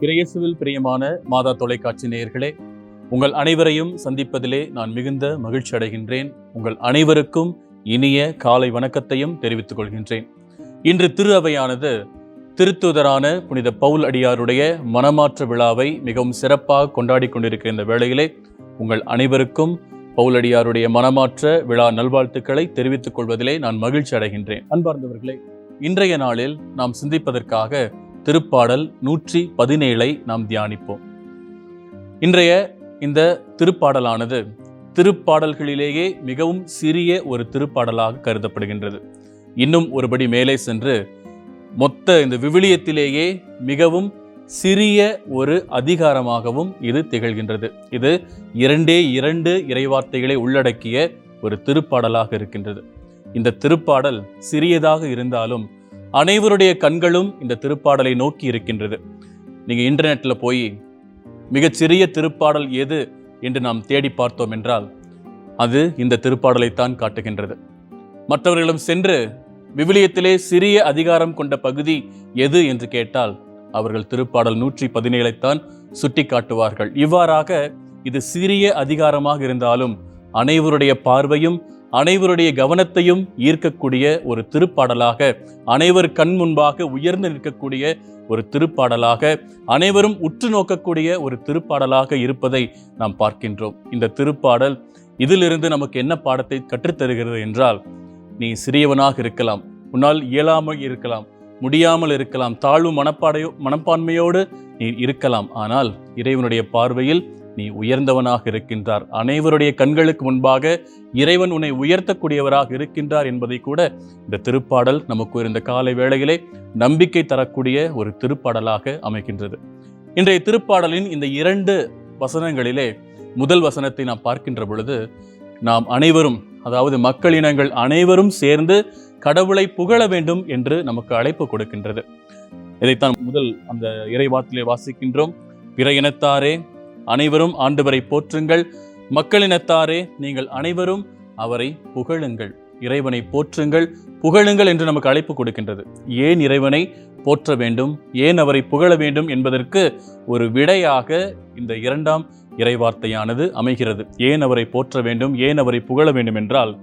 இறையேசுவில் பிரியமான மாதா தொலைக்காட்சி நேயர்களே உங்கள் அனைவரையும் சந்திப்பதிலே நான் மிகுந்த மகிழ்ச்சி அடைகின்றேன். உங்கள் அனைவருக்கும் இனிய காலை வணக்கத்தையும் தெரிவித்துக் கொள்கின்றேன். இன்று திரு அவையானது திருத்துதரான புனித பவுல் அடியாருடைய மனமாற்ற விழாவை மிகவும் சிறப்பாக கொண்டாடி கொண்டிருக்கிற இந்த வேளையிலே உங்கள் அனைவருக்கும் பவுலடியாருடைய மனமாற்ற விழா நல்வாழ்த்துக்களை தெரிவித்துக் கொள்வதிலே நான் மகிழ்ச்சி அடைகின்றேன். அன்பார்ந்தவர்களே இன்றைய நாளில் நாம் சிந்திப்பதற்காக திருப்பாடல் நூற்றி பதினேழை நாம் தியானிப்போம். இன்றைய இந்த திருப்பாடலானது திருப்பாடல்களிலேயே மிகவும் சிறிய ஒரு திருப்பாடலாக கருதப்படுகின்றது. இன்னும் ஒருபடி மேலே சென்று மொத்த இந்த விவிலியத்திலேயே மிகவும் சிறிய ஒரு அதிகாரமாகவும் இது திகழ்கின்றது. இது இரண்டே இரண்டு இறைவார்த்தைகளை உள்ளடக்கிய ஒரு திருப்பாடலாக இருக்கின்றது. இந்த திருப்பாடல் சிறியதாக இருந்தாலும் அனைவருடைய கண்களும் இந்த திருப்பாடலை நோக்கி இருக்கின்றது. நீங்க இன்டர்நெட்ல போய் மிகச்சிறிய திருப்பாடல் எது என்று நாம் தேடி பார்த்தோம் என்றால் அது இந்த திருப்பாடலைத்தான் காட்டுகின்றது. மற்றவர்களிடம் சென்று விவிலியத்திலே சிறிய அதிகாரம் கொண்ட பகுதி எது என்று கேட்டால் அவர்கள் திருப்பாடல் நூற்றி பதினேழைத்தான் சுட்டி காட்டுவார்கள். இவ்வாறாக இது சிறிய அதிகாரமாக இருந்தாலும் அனைவருடைய பார்வையும் அனைவருடைய கவனத்தையும் ஈர்க்கக்கூடிய ஒரு திருப்பாடலாக அனைவர் கண் முன்பாக உயர்ந்து நிற்கக்கூடிய ஒரு திருப்பாடலாக அனைவரும் உற்று நோக்கக்கூடிய ஒரு திருப்பாடலாக இருப்பதை நாம் பார்க்கின்றோம். இந்த திருப்பாடல் இதிலிருந்து நமக்கு என்ன பாடத்தை கற்றுத்தருகிறது என்றால் நீ சிறியவனாக இருக்கலாம் உன்னால் இயலாமல் இருக்கலாம் முடியாமல் இருக்கலாம் தாழ்வு மனப்பாடையோ மனப்பான்மையோடு நீ இருக்கலாம். ஆனால் இறைவனுடைய பார்வையில் நீ உயர்ந்தவனாக இருக்கின்றார். அனைவருடைய கண்களுக்கு முன்பாக இறைவன் உன்னை உயர்த்தக்கூடியவராக இருக்கின்றார் என்பதை கூட இந்த திருப்பாடல் நமக்கு இந்த காலை வேளையிலே நம்பிக்கை தரக்கூடிய ஒரு திருப்பாடலாக அமைகின்றது. இன்றைய திருப்பாடலின் இந்த இரண்டு வசனங்களிலே முதல் வசனத்தை நாம் பார்க்கின்ற பொழுது நாம் அனைவரும் அதாவது மக்களினங்கள் அனைவரும் சேர்ந்து கடவுளை புகழ வேண்டும் என்று நமக்கு அழைப்பு கொடுக்கின்றது. இதைத்தான் முதல் அந்த இறைவாத்திலே வாசிக்கின்றோம். பிற இனத்தாரே அனைவரும் ஆண்டவரை போற்றுங்கள். மக்களினத்தாரே நீங்கள் அனைவரும் அவரை புகழுங்கள். இறைவனை போற்றுங்கள். புகழுங்கள் என்று நமக்கு அழைப்பு கொடுக்கின்றது. ஏன் இறைவனை போற்ற வேண்டும்? ஏன் அவரை புகழ வேண்டும் என்பதற்கு ஒரு விடையாக இந்த இரண்டாம் இறைவார்த்தையானது அமைகிறது. ஏன் அவரை போற்ற வேண்டும்? ஏன் அவரை புகழ வேண்டும் என்றால்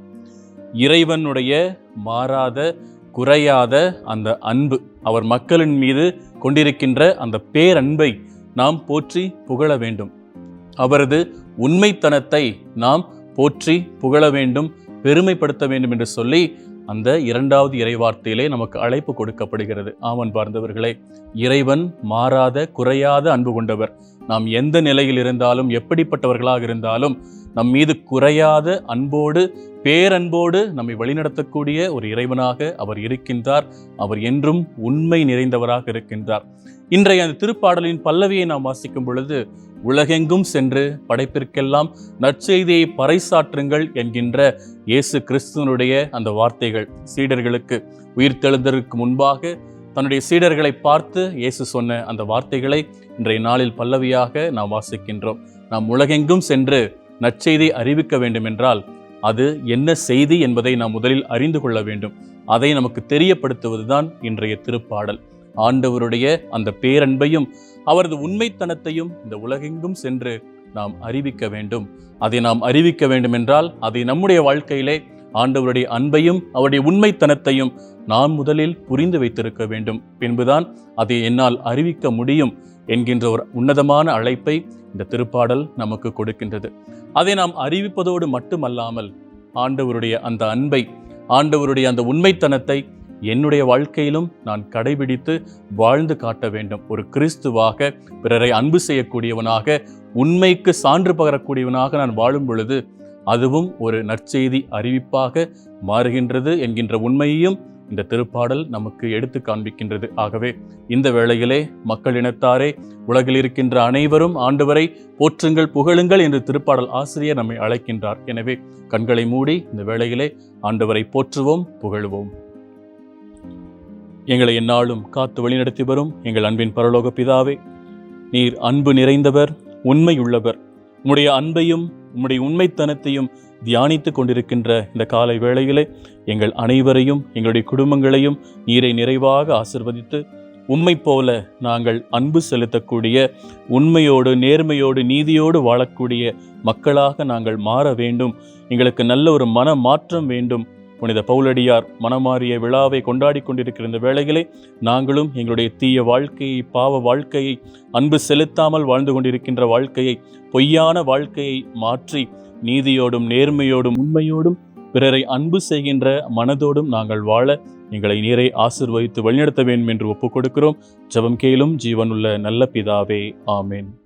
இறைவனுடைய மாறாத குறையாத அந்த அன்பு அவர் மக்களின் மீது கொண்டிருக்கின்ற அந்த பேரன்பை நாம் போற்றி புகழ வேண்டும். அவரது உண்மைத்தனத்தை நாம் போற்றி புகழ வேண்டும் பெருமைப்படுத்த வேண்டும் என்று சொல்லி அந்த இரண்டாவது இறைவார்த்தையிலே நமக்கு அழைப்பு கொடுக்கப்படுகிறது. ஆமன் பார்ந்தவர்களே இறைவன் மாறாத குறையாத அன்பு கொண்டவர். நாம் எந்த நிலையில் இருந்தாலும் எப்படிப்பட்டவர்களாக இருந்தாலும் நம் மீது குறையாத அன்போடு பேரன்போடு நம்மை வழிநடத்தக்கூடிய ஒரு இறைவனாக அவர் இருக்கின்றார். அவர் என்றும் உண்மை நிறைந்தவராக இருக்கின்றார். இன்றைய அந்த திருப்பாடலின் பல்லவியை நாம் வாசிக்கும் பொழுது உலகெங்கும் சென்று படைப்பிற்கெல்லாம் நற்செய்தியை பறைசாற்றுங்கள் என்கின்ற இயேசு கிறிஸ்துவனுடைய அந்த வார்த்தைகள் சீடர்களுக்கு உயிர்த்தெழுந்ததற்கு முன்பாக தன்னுடைய சீடர்களை பார்த்து இயேசு சொன்ன அந்த வார்த்தைகளை இன்றைய நாளில் பல்லவியாக நாம் வாசிக்கின்றோம். நாம் உலகெங்கும் சென்று நற்செய்தி அறிவிக்க வேண்டுமென்றால் அது என்ன செய்தி என்பதை நாம் முதலில் அறிந்து கொள்ள வேண்டும். அதை நமக்கு தெரியப்படுத்துவதுதான் இன்றைய திருப்பாடல். ஆண்டவருடைய அந்த பேரன்பையும் அவரது உண்மைத்தனத்தையும் இந்த உலகெங்கும் சென்று நாம் அறிவிக்க வேண்டும். அதை நாம் அறிவிக்க வேண்டும் என்றால் அதை நம்முடைய வாழ்க்கையிலே ஆண்டவருடைய அன்பையும் அவருடைய உண்மைத்தனத்தையும் நான் முதலில் புரிந்து வைத்திருக்க வேண்டும். பின்புதான் அதை என்னால் அறிவிக்க முடியும் என்கின்ற ஒரு உன்னதமான அழைப்பை இந்த திருப்பாடல் நமக்கு கொடுக்கின்றது. அதை நாம் அறிவிப்பதோடு மட்டுமல்லாமல் ஆண்டவருடைய அந்த அன்பை ஆண்டவருடைய அந்த உண்மைத்தனத்தை என்னுடைய வாழ்க்கையிலும் நான் கடைபிடித்து வாழ்ந்து காட்ட வேண்டும். ஒரு கிறிஸ்துவாக பிறரை அன்பு செய்யக்கூடியவனாக உண்மைக்கு சான்று பகரக்கூடியவனாக நான் வாழும் பொழுது அதுவும் ஒரு நற்செய்தி அறிவிப்பாக மாறுகின்றது என்கின்ற உண்மையையும் இந்த திருப்பாடல் நமக்கு எடுத்து காண்பிக்கின்றது. ஆகவே இந்த வேளையிலே மக்கள் இனத்தாரே உலகில் இருக்கின்ற அனைவரும் ஆண்டவரை போற்றுங்கள் புகழுங்கள் என்று திருப்பாடல் ஆசிரியர் நம்மை அழைக்கின்றார். எனவே கண்களை மூடி இந்த வேளையிலே ஆண்டவரை போற்றுவோம் புகழுவோம். எங்களை எந்நாளும் காத்து வழிநடத்தி வரும். எங்கள் அன்பின் பரலோக பிதாவே நீர் அன்பு நிறைந்தவர் உண்மையுள்ளவர். உம்முடைய அன்பையும் உம்முடைய உண்மைத்தனத்தையும் தியானித்து கொண்டிருக்கின்ற இந்த காலை வேளையிலே எங்கள் அனைவரையும் எங்களுடைய குடும்பங்களையும் நீரை நிறைவாக ஆசிர்வதித்து உம்மை போல நாங்கள் அன்பு செலுத்தக்கூடிய உண்மையோடு நேர்மையோடு நீதியோடு வாழக்கூடிய மக்களாக நாங்கள் மாற வேண்டும். எங்களுக்கு நல்ல ஒரு மன மாற்றம் வேண்டும். புனித பவுலடியார் மனமாறிய விழாவை கொண்டாடி கொண்டிருக்கிற இந்த வேளையிலே நாங்களும் எங்களுடைய தீய வாழ்க்கையை பாவ வாழ்க்கையை அன்பு செலுத்தாமல் வாழ்ந்து கொண்டிருக்கின்ற வாழ்க்கையை பொய்யான வாழ்க்கையை மாற்றி நீதியோடும் நேர்மையோடும் உண்மையோடும் பிறரை அன்பு செய்கின்ற மனதோடும் நாங்கள் வாழ எங்களை நீரை ஆசிர்வதித்து வழிநடத்த வேண்டும் என்று ஒப்புக் கொடுக்கிறோம். ஜெபம் கேளும் ஜீவனுள்ள நல்ல பிதாவே. ஆமேன்.